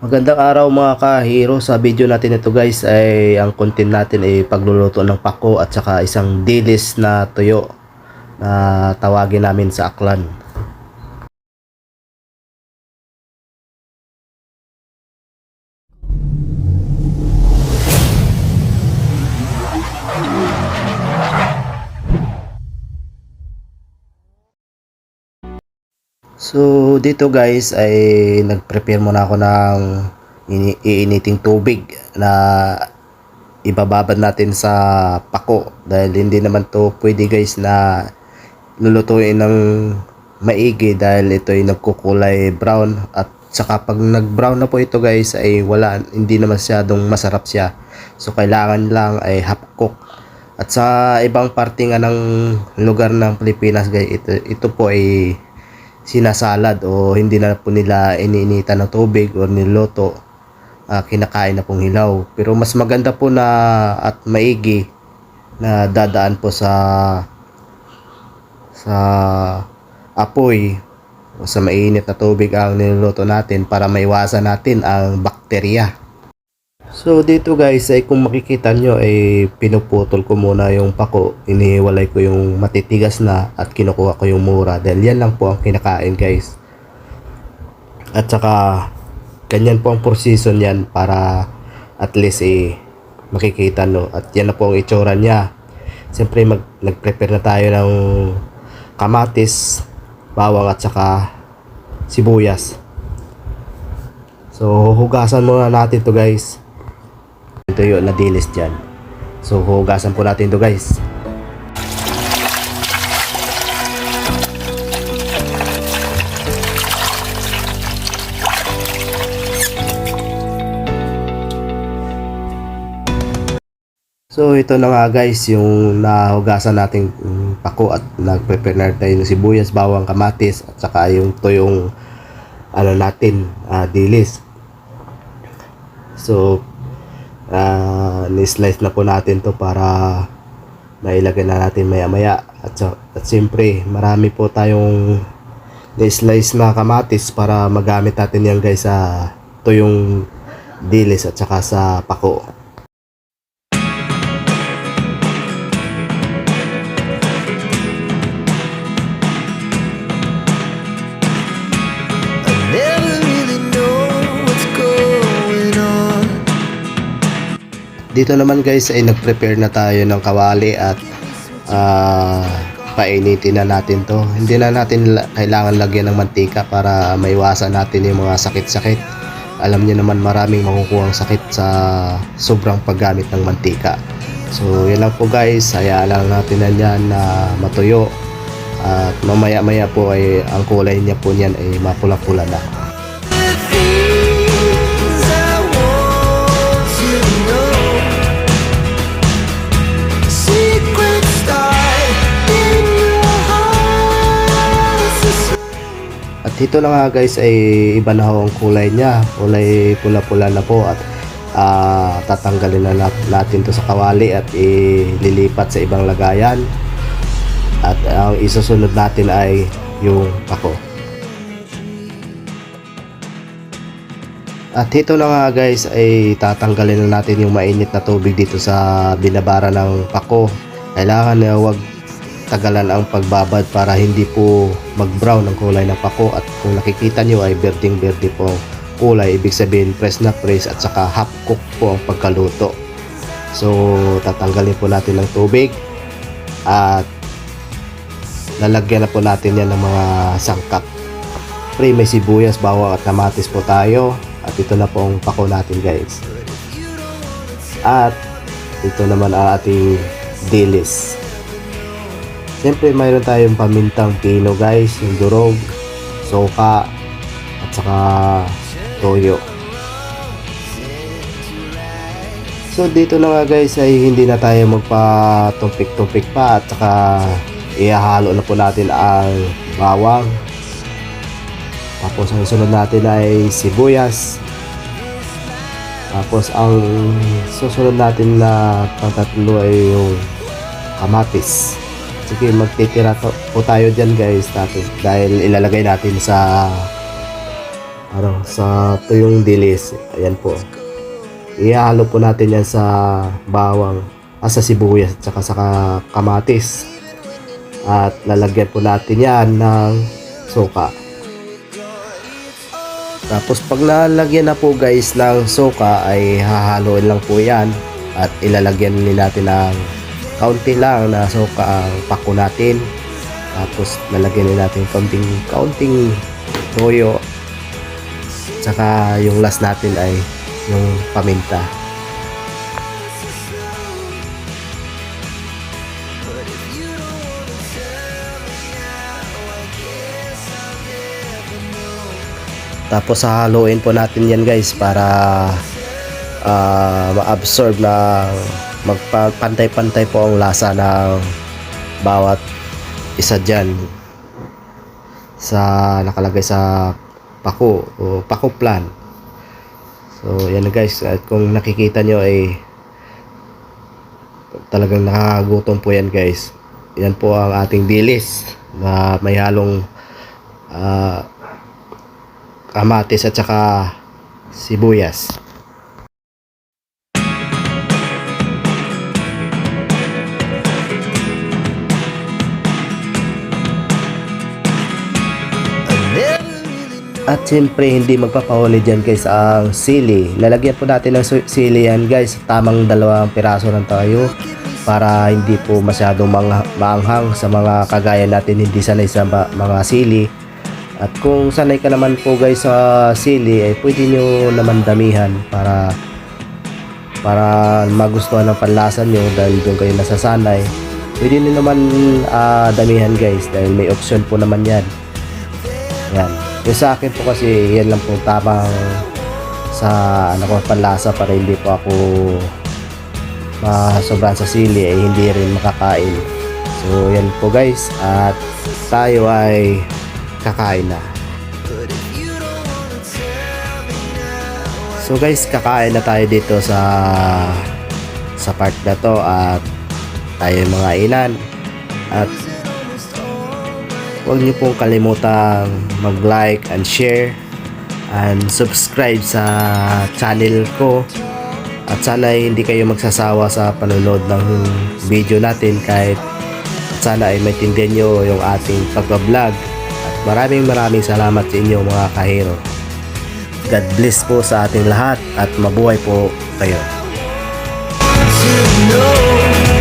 Magandang araw mga ka-hero. Sa video natin ito guys ay ang content natin ay pagluluto ng pako at saka isang dilis na tuyo na tawagin namin sa aklan. So dito guys ay nag-prepare muna ako ng ini- iiniting tubig na ibababad natin sa pako. Dahil hindi naman to pwede guys na lulutuin ng maigi dahil ito ay nagkukulay brown. At saka pag nag-brown na po ito guys ay wala hindi na masyadong masarap siya. So kailangan lang ay half cook. At sa ibang parte nga ng lugar ng Pilipinas guys ito, ito po ay sinasalad o hindi na po nila iniinitan ng tubig o niloto ah, kinakain na pong hilaw. Pero mas maganda po na at maigi na dadaan po sa sa apoy o sa mainit na tubig ang niluluto natin para maiwasan natin ang bakterya So dito guys ay kung makikita nyo ay pinuputol ko muna yung pako, inihiwalay ko yung matitigas na at kinukuha ko yung mura dahil yan lang po ang kinakain guys. At saka ganyan po ang proseso niyan para at least eh makikita no at yan na po ang itsura niya. Siyempre mag, nag-prepare na tayo ng kamatis, bawang at saka sibuyas. So hugasan muna natin to guys ito yung nadilis dyan. So, hugasan po natin to guys. So, ito na nga guys, yung nahugasan nating mm, pako at nag-prepare na tayo ng sibuyas, bawang, kamatis, at saka yung tuyong ano natin, ah, dilis. So, uh, ni-slice na po natin to para mailagay na natin maya maya at, at siyempre marami po tayong ni-slice na kamatis para magamit natin yan guys sa tuyong dilis at saka sa pako dito naman guys ay nag-prepare na tayo ng kawali at ah, painitin na natin to. Hindi na natin la- kailangan lagyan ng mantika para maiwasan natin yung mga sakit-sakit. Alam niyo naman maraming makukuha sakit sa sobrang paggamit ng mantika. So yan lang po guys. Hayaan lang natin na yan na matuyo. At mamaya maya po ay ang kulay niya po niyan ay mapula-pula na At ito na nga guys ay iba na ho ang kulay niya. Kulay pula-pula na po at ah, tatanggalin na nat- natin to sa kawali at ililipat sa ibang lagayan. At ang isusunod natin ay yung pako. At ito na nga guys ay tatanggalin na natin yung mainit na tubig dito sa binabara ng pako. Kailangan na wag tagalan ang pagbabad para hindi po mag-brown ang kulay ng pako. At kung nakikita nyo ay berding berde po kulay ibig sabihin press na press at saka half cook po ang pagkaluto. So tatanggalin po natin ng tubig at lalagyan na po natin yan ng mga sangkap. Pre may sibuyas, bawang at kamatis po tayo. At ito na po ang pako natin guys. At ito naman ang ating dilis Siyempre mayroon tayong pamintang pino guys, yung durog, soka, at saka toyo. So dito na nga guys ay hindi na tayo magpa-tumpik-tumpik pa at saka ihahalo na po natin ang bawang. Tapos ang sunod natin ay sibuyas. Tapos ang susunod natin na pangtatlo ay yung kamatis. Sige, magtitira to- po tayo dyan guys natin dahil ilalagay natin sa ano, sa tuyong dilis. Ayan po. Ihalo po natin yan sa bawang, ah, sibuyas at saka sa ka- kamatis. At lalagyan po natin yan ng suka. Tapos pag nalagyan na po guys ng suka ay hahaluin lang po yan at ilalagyan din natin ng kaunti lang na suka ang pako natin. Tapos lalagyan din natin kaunting kaunting toyo. Tsaka yung last natin ay yung paminta. Tapos hahaluin po natin yan guys para ah, ma-absorb na magpantay-pantay po ang lasa ng bawat isa dyan sa nakalagay sa pako o pako plan. So yan guys at kung nakikita nyo ay talagang nakakagutom po yan guys. Yan po ang ating dilis na may halong ah, kamatis at saka sibuyas. At siyempre hindi magpapahuli dyan guys ang sili. Lalagyan po natin ng sili yan guys. Tamang dalawang piraso lang tayo para hindi po masyadong mga maanghang sa mga kagaya natin hindi sanay sa mga sili. At kung sanay ka naman po guys sa sili, eh pwede nyo naman damihan para para magustuhan ng panlasa nyo dahil doon kayo nasasanay. Pwede nyo naman ah, damihan guys dahil may option po naman yan. Yan. Yung sa akin po kasi yan lang po tamang sa ano ko panlasa para hindi po ako masobran sa sili ay hindi rin makakain. So yan po guys at tayo ay kakain na. So guys, kakain na tayo dito sa sa part na to at tayo mga inan at huwag niyo pong kalimutang mag-like and share and subscribe sa channel ko. At sana hindi kayo magsasawa sa panonood ng video natin kahit sana ay maintindihan nyo yung ating pagbablog. At maraming maraming salamat sa inyo mga kahero. God bless po sa ating lahat at mabuhay po kayo. Secret start